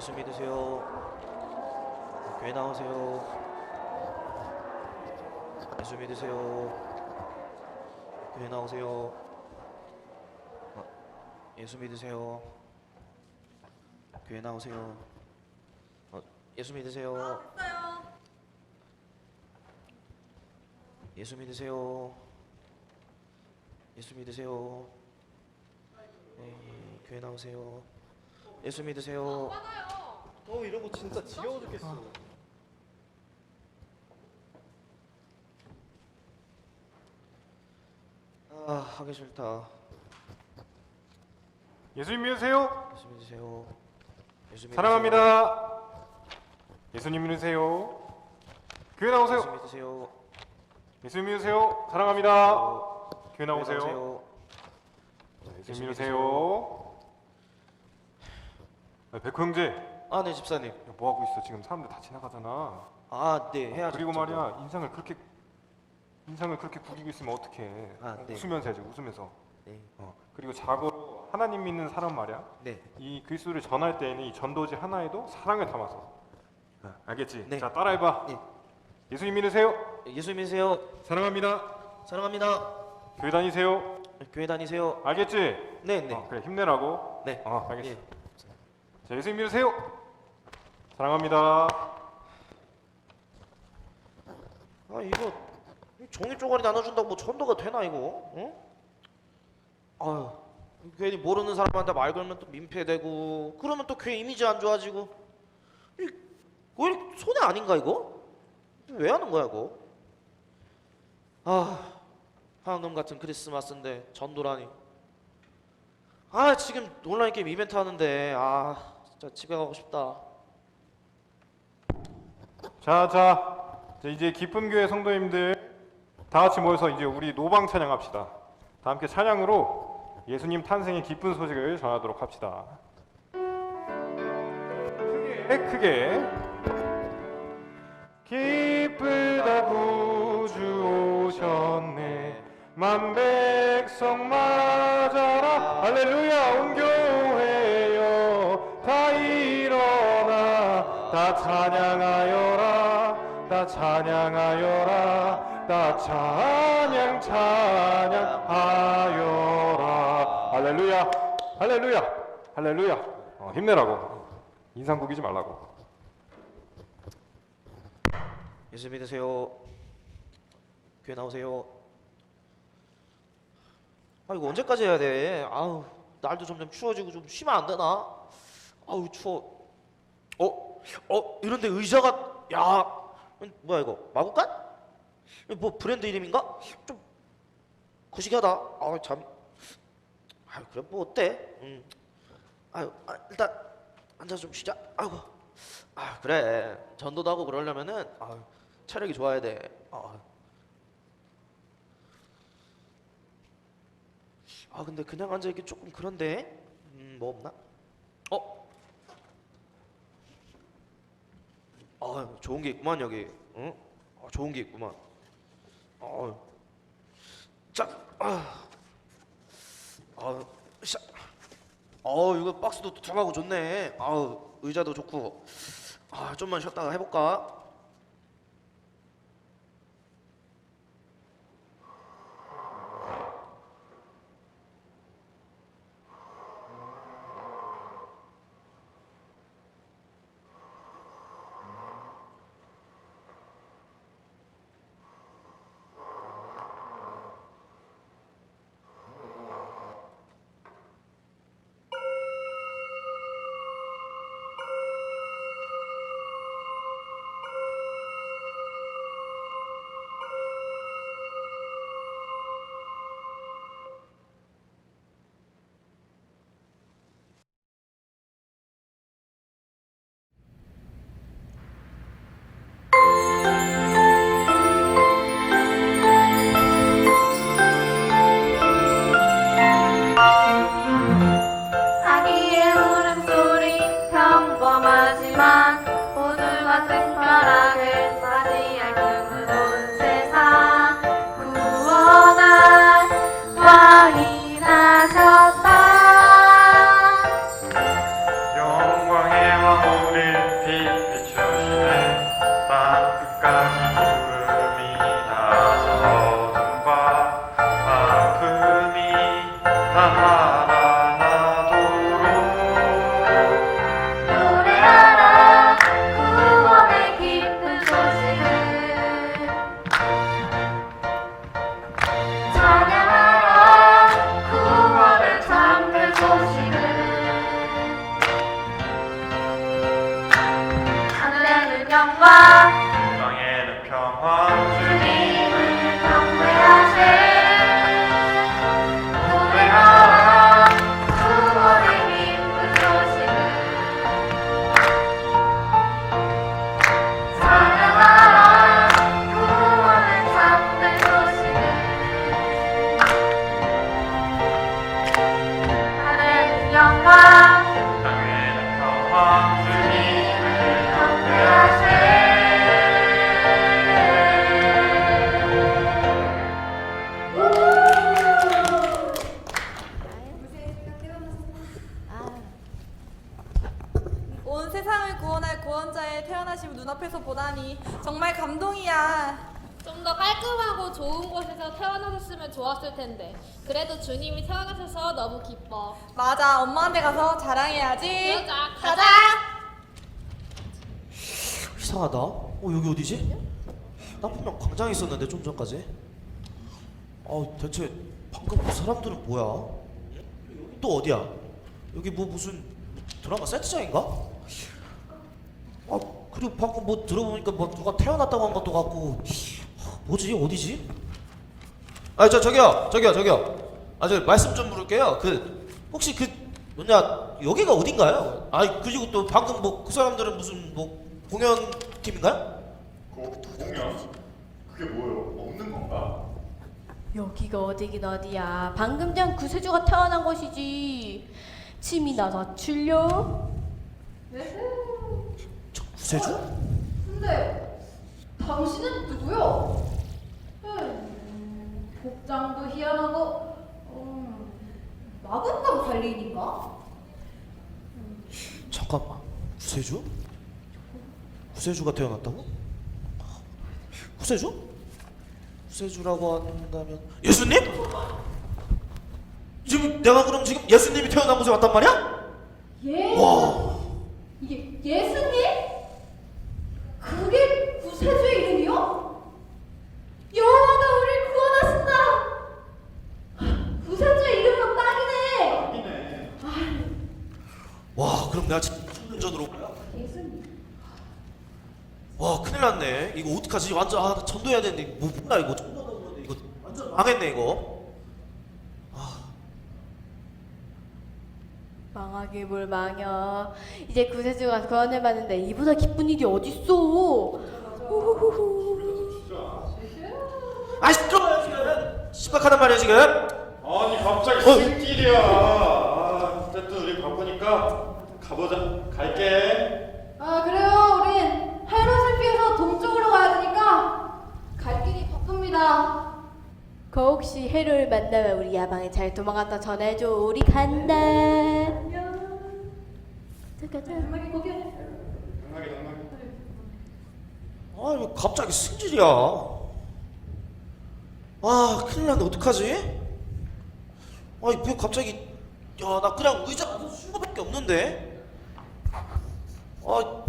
예수 믿으세요. 교회 나오세요. 예수 믿으세요. 교회 나오세요. 어, 예수 믿으세요. 교회 나오세요. 어, 예수 믿으세요. 예수 믿으세요. 예수 믿으세요. 네, 교회 나오세요. 예수 믿으세요. 맞아요. 어 이런 거 진짜 지겨워 죽겠어. 아 하기 싫다. 예수님 믿으세요. 예수 믿으세요. 예수 믿으세요. 사랑합니다. 예수님 믿으세요. 교회 예수 나오세요. 믿으세요. 예수님 믿으세요. 사랑합니다. 교회. 나오세요. 예수님 믿으세요. 아, 백호 형제, 아, 네 집사님. 뭐 하고 있어? 지금 사람들 다 지나가잖아. 아, 네 해야죠. 그리고. 말이야, 인상을 그렇게 인상을 그렇게 구기고 있으면 어떡해? 아, 네. 웃으면서 해야지, 웃으면서. 네, 어. 그리고 자고로 하나님 믿는 사람 말이야. 네, 이 글수를 전할 때에는 이 전도지 하나에도 사랑을 담아서. 어, 알겠지? 네. 자, 따라해봐. 네. 예수님 믿으세요. 예수 믿으세요. 사랑합니다. 사랑합니다. 교회 다니세요. 교회 다니세요. 알겠지? 네, 네, 어, 그래 힘내라고. 네. 어, 알겠어. 예. 자, 예수님 믿으세요. 사랑합니다. 아 이거 종이 쪼가리 나눠준다고 뭐 전도가 되나 이거? 응? 아유 괜히 모르는 사람한테 말 걸면 또 민폐되고 그러면 또 교회 이미지 안 좋아지고 이, 왜 손해 아닌가 이거? 왜 하는 거야 이거? 아 황금 같은 크리스마스인데 전도라니 아 지금 온라인 게임 이벤트 하는데 아 진짜 집에 가고 싶다. 자, 자, 자, 이제 기쁨 교회 성도님들 다 같이 모여서 이제 우리 노방 찬양합시다. 다 함께 찬양으로 예수님 탄생의 기쁜 소식을 전하도록 합시다. 크게 크게. 기쁘다 구주 오셨네. 만 백성 맞아라. 할렐루야 온 교회 다 찬양하여라 다 찬양하여라 다 찬양 찬양하여라 할렐루야 할렐루야 할렐루야 어, 힘내라고 인상 구기지 말라고 예수 믿으세요. 교회 나오세요. 아 이거 언제까지 해야 돼? 아우 날도 점점 추워지고 좀 쉬면 안 되나? 아우 추워. 어? 어? 이런데 의자가 야 뭐야 이거 마구간? 뭐 브랜드 이름인가? 좀 거시기하다. 아 참. 아 그래 뭐 어때? 음. 아유 아, 일단 앉아서 좀 쉬자. 아이고. 아 그래 전도도 하고 그러려면은 아, 체력이 좋아야 돼. 아. 아 근데 그냥 앉아 있기 조금 그런데 음 뭐 없나? 어? 아 좋은 게 있구만 여기. 응? 아, 좋은 게 있구만. 어. 자, 아, 아, 샤. 어 이거 박스도 두툼하고 좋네. 아우 의자도 좋고. 아 좀만 쉬었다가 해볼까? 주님을 경배하세 노래하라 구원의 기쁜 소식을 찬양하라 구원의 참된 소식을 하늘 영광 주님 너무 기뻐 맞아, 엄마한테 가서 자랑해야지. 그러자, 가자. 이상하다. 어 여기 어디지? 나 분명 광장에 있었는데 좀 전까지. 어 대체 방금 그 사람들은 뭐야? 또 어디야? 여기 뭐 무슨 드라마 세트장인가? 아 그리고 방금 뭐 들어보니까 뭐 누가 태어났다고 한 것도 같고 뭐지 어디지? 아 저 저기요 저기요 저기요 아 저 말씀 좀 물을게요 그 혹시 그 뭐냐 여기가 어딘가요? 아 그리고 또 방금 뭐 그 사람들은 무슨 뭐 공연 팀인가요? 공연? 그게 뭐예요? 먹는 건가? 여기가 어디긴 어디야. 방금 전 구세주가 태어난 곳이지. 침이 나서 출려? 저 구세주? 근데 당신은 누구요? 음, 복장도 희한하고 음, 마법관 관리인인가? 잠깐만 구세주? 구세주가 태어났다고? 구세주? 구세주라고 한다면 예수님? 지금 내가 그럼 지금 예수님이 태어난 곳에 왔단 말이야? 예? 와 이게 예수님? 그게 구세주의 이름이요? 여호와가 우리를 구원하신다. 구세주의 이름은 딱이네. 아니네. 와 그럼 내가 지금 전으로 예수님. 와 큰일 났네 이거 어떡하지 완전 아, 나 전도해야 되는데 뭐 뭐야 이거 전도하다 보는데 이거 완전 망했네 이거 망하게 뭘 망여. 이제 구세주가 구원을 받는데 이보다 기쁜 일이 어딨어. 우후후후. 아 시끄러워요 지금 심각하단 말이야 지금 아니 갑자기 어. 승길이야. 아, 어쨌든 우리 바쁘니까 가보자. 갈게. 아 그래요. 우린 하이롯을 피해서 동쪽으로 가야 되니까 갈 길이 바쁩니다. 그 혹시 해로를 만나면 우리 야방에 잘 도망갔다 전해줘. 우리 간다. 정말 거기 당나귀 당나귀. 아, 왜 갑자기 승질이야? 아, 큰일 났네. 어떡하지? 아니, 왜 갑자기. 야, 나 그냥 의자 쓴 거밖에 없는데? 아,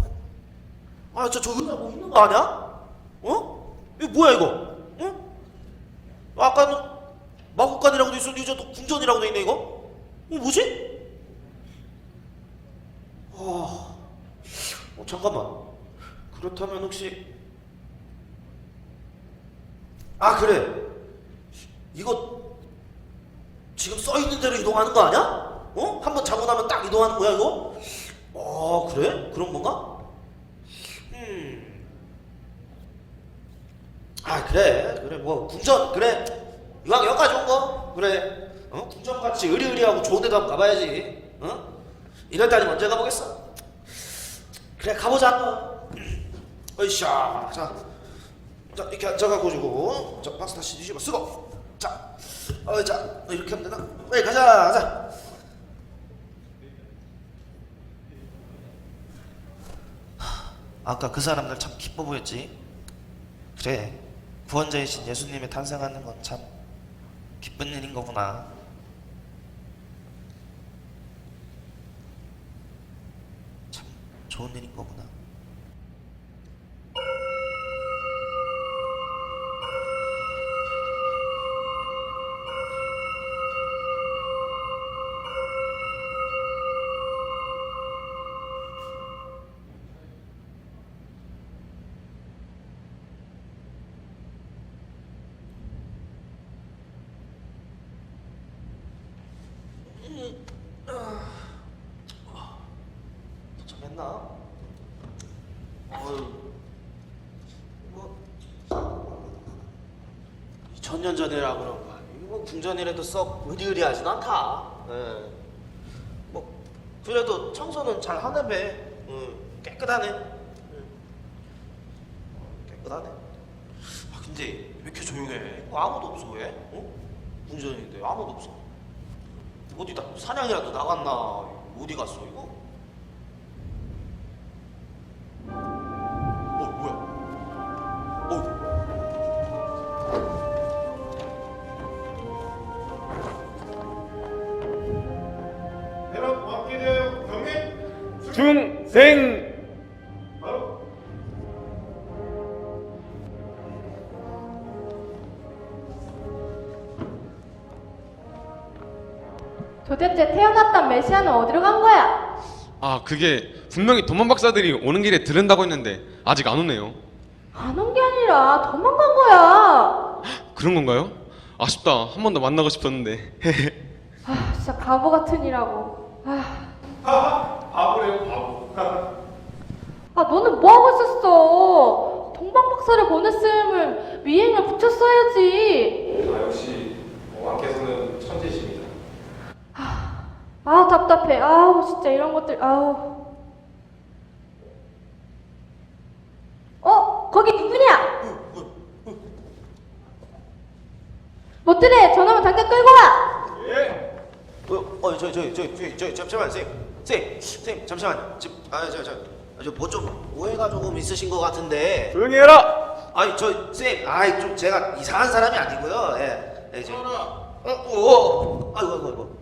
아, 저, 저 의자 뭐 있는 거 아니야? 어? 이거 뭐야, 이거? 응? 아까는 마국간이라고도 있었는데, 이제 또 궁전이라고 돼 있네, 이거? 이거 뭐지? 아, 어, 잠깐만. 그렇다면 혹시 아 그래 이거 지금 써 있는 대로 이동하는 거 아니야? 어? 한번 자고 나면 딱 이동하는 거야 이거? 어 그래? 그런 건가? 음. 아 그래 그래 뭐 궁전 그래 이왕 여기까지 온 거 그래 어? 궁전같이 의리의리하고 좋은 데도 한번 가봐야지 어? 이럴 때니 언제 가보겠어? 그래 가보자 으쌰 자, 자 이렇게 앉아가지고 자 박스 다시 뒤집어 쓰고 자, 어, 자 이렇게 하면 되나? 빨리 가자 가자 아까 그 사람들 참 기뻐 보였지 그래 구원자이신 예수님이 탄생하는 건 참 기쁜 일인 거구나 참 좋은 일인 거구나? 천년 전이라 그런가. 이거 뭐 궁전이라도 썩 의리의리하진 않다. 예. 뭐 그래도 청소는 잘 하네 배. 응, 깨끗하네. 응. 깨끗하네. 아 근데 왜 이렇게 조용해? 뭐 아무도 없어 왜? 어? 궁전인데 아무도 없어. 어디다 사냥이라도 나갔나? 어디 갔어 이거? 생 도대체 태어났던 메시아는 어디로 간 거야? 아, 그게 분명히 도만 박사들이 오는 길에 들른다고 했는데 아직 안 오네요. 안 온 게 아니라 도망간 거야. 그런 건가요? 아쉽다. 한 번 더 만나고 싶었는데. 아, 진짜 바보 같은 이라고. 아, 아 너는 뭐 하고 있었어? 동방 박사를 보냈음을 미행을 붙였어야지. 아 역시 왕께서는 천재십니다. 아 답답해. 아우 진짜 이런 것들. 아우. 어 거기 누구냐? 못들래 전화만 당장 끌고 와. 어, 어, 저, 저, 저, 저, 저, 잠시만, 쌤, 쌤, 쌤, 잠시만. 지금, 아, 저, 저, 저, 뭐 좀 오해가 조금 있으신 것 같은데. 조용히 해라. 아니, 저, 쌤, 아이, 좀 제가 이상한 사람이 아니고요. 예, 예, 저. 어, 어, 아이고, 아이고, 아이고.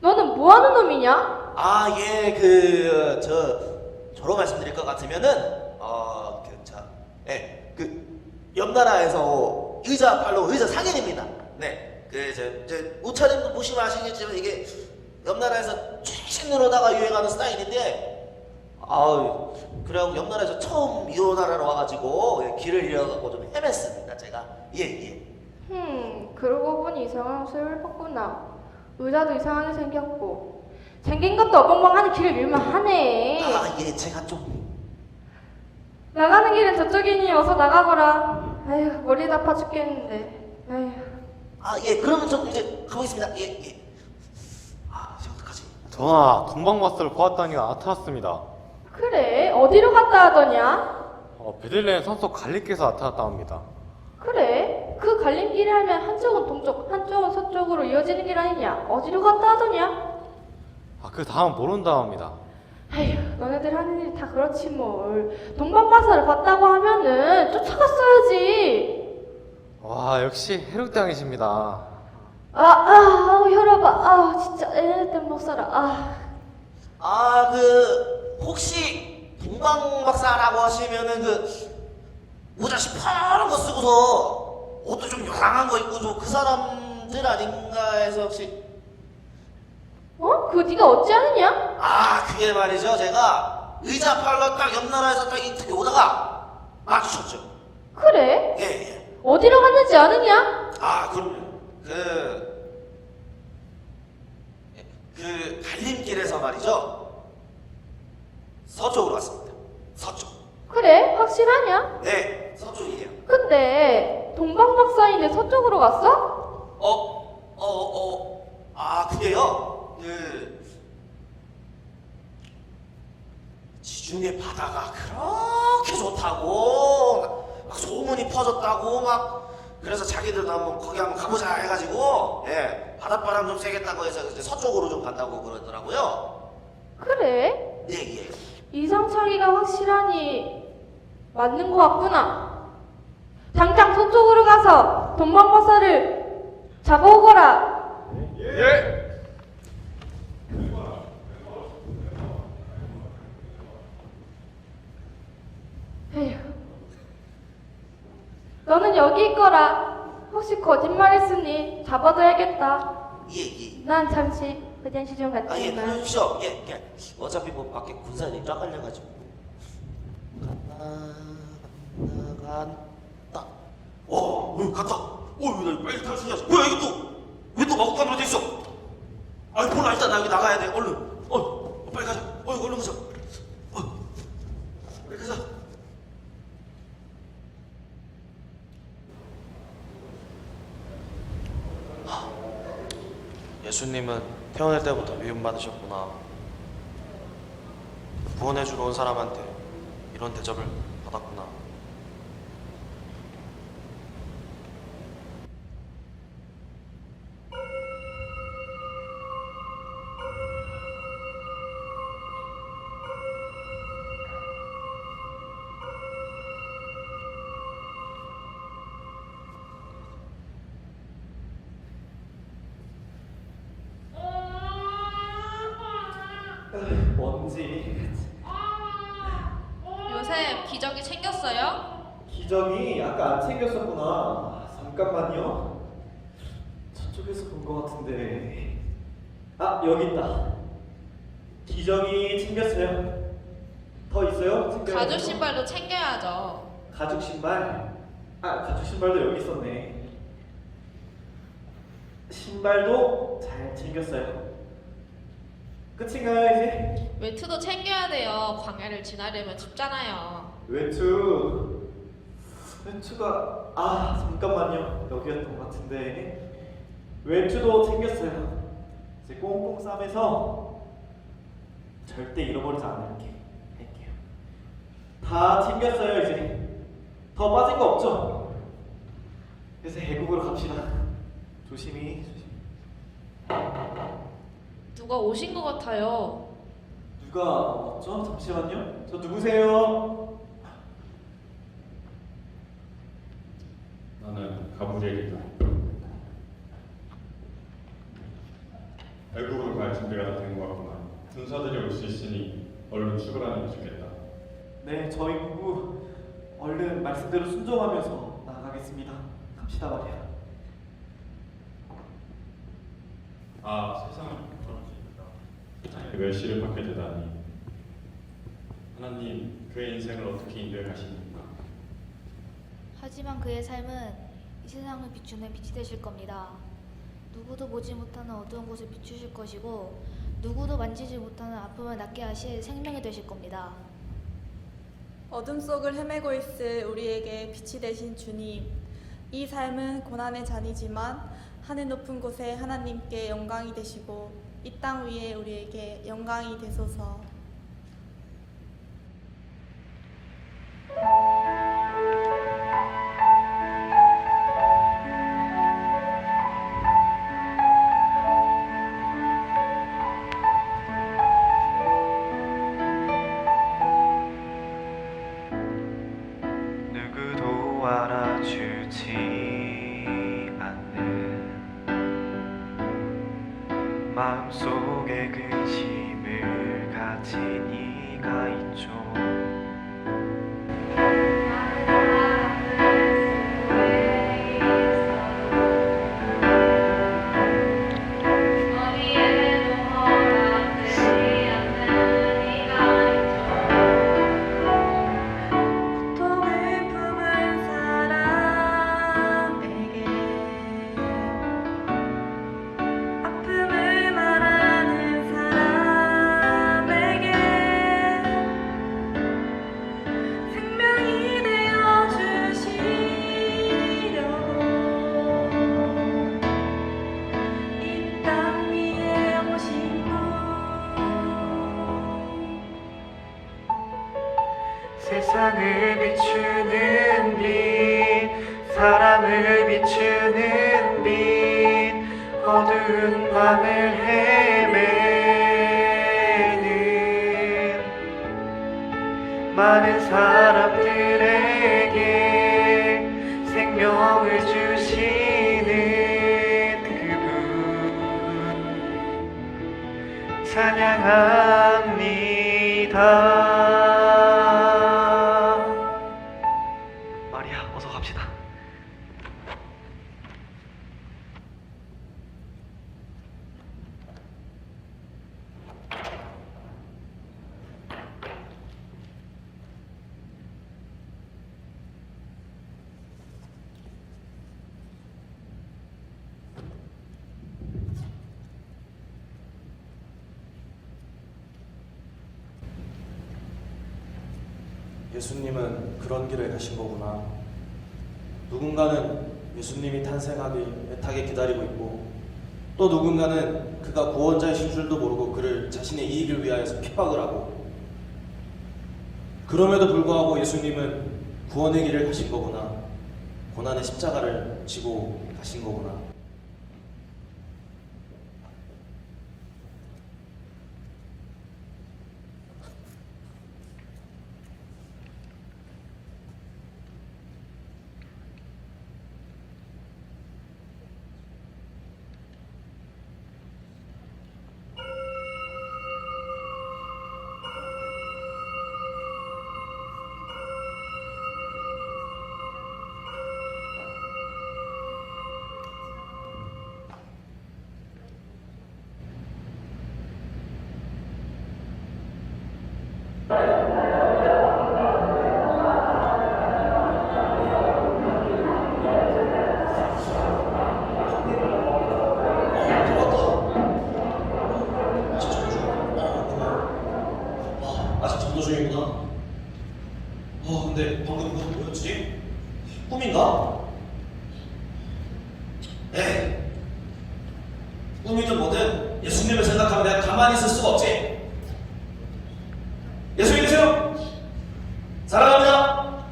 너는 뭐 하는 놈이냐? 아, 예, 그, 저, 저로 말씀드릴 것 같으면은, 어, 그, 자, 예, 그, 옆나라에서 의자 팔로 의자 상인입니다. 네. 그, 저, 저, 옷차림도 보시면 아시겠지만 이게 옆나라에서 최신으로다가 유행하는 스타일인데, 아우, 그래갖고 옆나라에서 처음 이 나라로 와가지고 예, 길을 잃어갖고 좀 헤맸습니다, 제가. 예, 예. 흠, 그러고 보니 이상한 옷을 입었구나. 의자도 이상하게 생겼고. 생긴 것도 어벙벙하니 길을 밀면 하네. 아, 예, 제가 좀. 나가는 길은 저쪽이니 어서 나가거라. 아휴, 머리 아파 죽겠는데. 아, 예, 그러면 좀 이제 가보겠습니다. 예, 예. 아, 이제 어떡하지? 전하 동방마스를 보았다니가 나타났습니다. 그래, 어디로 갔다 하더냐? 어, 베들레헴 선속 갈리께서 나타났다 합니다. 그래, 그 갈림길이 하면 한쪽은 동쪽, 한쪽은 서쪽으로 이어지는 길 아니냐? 어디로 갔다 하더냐? 아, 그 다음 모른다 합니다. 아휴, 너네들 하는 일이 다 그렇지 뭘. 동방바사를 봤다고 하면은 쫓아갔어야지. 와, 역시 해륙당이십니다. 아, 아, 아우, 혈압아. 아, 진짜, 애들 못 살아. 아. 아, 그 혹시 동방 박사라고 하시면은 그 모자 시퍼런 거 쓰고서 옷도 좀 요상한 거 입고 좀 그 사람들 아닌가 해서 혹시 어? 그거 네가 어찌 아느냐? 아 그게 말이죠 제가 의자 팔러 딱 옆나라에서 딱 이렇게 오다가 마주쳤죠 그래? 예 예 어디로 갔는지 아느냐? 아 그럼 그, 그 갈림길에서 말이죠 서쪽으로 왔습니다 서쪽 그래? 확실하냐? 네 서쪽이에요 근데 동방박사인데 서쪽으로 갔어? 어, 어, 어, 아, 그게요. 그 지중해 바다가 그렇게 좋다고 막 소문이 퍼졌다고 막 그래서 자기들도 한번 거기 한번 가보자 해가지고 예 바닷바람 좀 쐬겠다고 해서 이제 서쪽으로 좀 간다고 그러더라고요. 그래? 예, 예. 이상차기가 확실하니 맞는 것 같구나. 당장 서쪽으로 가서 동방박사를 잡아오거라. 예. 너는 여기 있거라. 혹시 거짓말했으니 잡아둬야겠다. 예, 예. 난 잠시 화장실 좀 아, 예, 갔다니까. 그러십시오. 예, 예. 어차피 뭐 밖에 군사들이 쫙 깔려가지고. 간다, 간다. 오, 어, 갔다. 오, 나 빨리 탈 수냐? 뭐야 이거 또? 왜 또 마구간으로 돼 있어? 아, 맞다 나 여기 나가야 돼 얼른 어, 어 빨리 가자 어 얼른 가자 어 빨리 가자 하, 예수님은 태어날 때부터 미움받으셨구나. 구원해주러 온 사람한테 이런 대접을 받았구나 뭔지. 요새 기저귀 챙겼어요? 기저귀 아까 안 챙겼었구나. 잠깐만요. 저쪽에서 본 것 같은데. 아 여기 있다. 기저귀 챙겼어요. 더 있어요? 챙겨야 가죽 돼요? 신발도 챙겨야죠. 가죽 신발? 아 가죽 신발도 여기 있었네. 신발도 잘 챙겼어요 끝인가요 이제? 외투도 챙겨야 돼요. 광야를 지나려면 춥잖아요. 외투. 외투가 아 잠깐만요. 여기였던 것 같은데. 외투도 챙겼어요. 이제 꽁꽁 싸매서 절대 잃어버리지 않을게. 할게요. 다 챙겼어요 이제. 더 빠진 거 없죠? 이제 애국으로 갑시다. 조심히 조심히 누가 오신 것 같아요. 누가 왔죠? 잠시만요 저 누구세요? 나는 가브리엘이다. 외국으로 갈 준비가 다된것 같구나. 군사들이 올 수 있으니 얼른 출발하는 게 좋겠다. 네, 저희 부부 얼른 말씀대로 순종하면서 나가겠습니다. 갑시다 말이야. 아, 떨어집니다. 멸시를 받게 되다니. 하나님, 그의 인생을 어떻게 인도해 가십니까? 하지만 그의 삶은 이 세상을 비추는 빛이 되실 겁니다. 누구도 보지 못하는 어두운 곳을 비추실 것이고 누구도 만지지 못하는 아픔을 낫게 하실 생명이 되실 겁니다. 어둠 속을 헤매고 있을 우리에게 빛이 되신 주님. 이 삶은 고난의 잔이지만 하늘 높은 곳에 하나님께 영광이 되시고 이 땅 위에 우리에게 영광이 되소서. 누구도 알아주지 마음속에 근심을 가진 이가 있죠 세상을 비추는 빛 사랑을 비추는 빛 어두운 밤을 헤매는 많은 사람들에게 생명을 주시는 그분 찬양합니다. 예수님은 그런 길을 가신 거구나. 누군가는 예수님이 탄생하기 애타게 기다리고 있고 또 누군가는 그가 구원자이신 줄도 모르고 그를 자신의 이익을 위하여서 핍박을 하고 그럼에도 불구하고 예수님은 구원의 길을 가신 거구나. 고난의 십자가를 지고 가신 거구나. 어, 근데 방금 그건 뭐였지? 꿈인가? 네. 꿈이든 뭐든 예수님을 생각하면 내가 가만히 있을 수가 없지. 예수 믿으세요? 사랑합니다.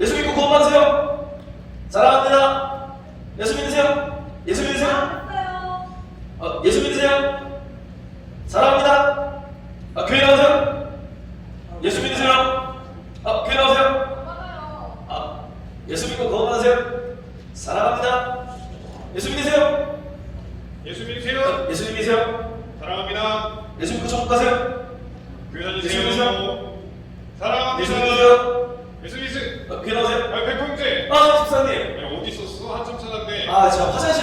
예수 믿고 구원 받으세요. 사랑합니다. 예수 믿으세요? 예수 믿으세요? 어, 예수 믿으세요? 사랑합니다. 아, 교회 나오세요? 예수 믿으세요? 아, 교회 나오세요? 아, 예수 믿고 구원 받으세요? 사랑합니다. 예수 믿으세요? 예수 믿으세요. 예수 믿으세요? 사랑합니다. 예수 믿고 천국 가세요? 교회 예수 다니세요. 믿으세요? 사랑합니다. 예수 믿으세요? 예수 믿으세요. 아, 교회 나오세요? 아, 백형제. 아, 집사님. 야, 어디 있었어? 한참 찾았네. 아, 화장실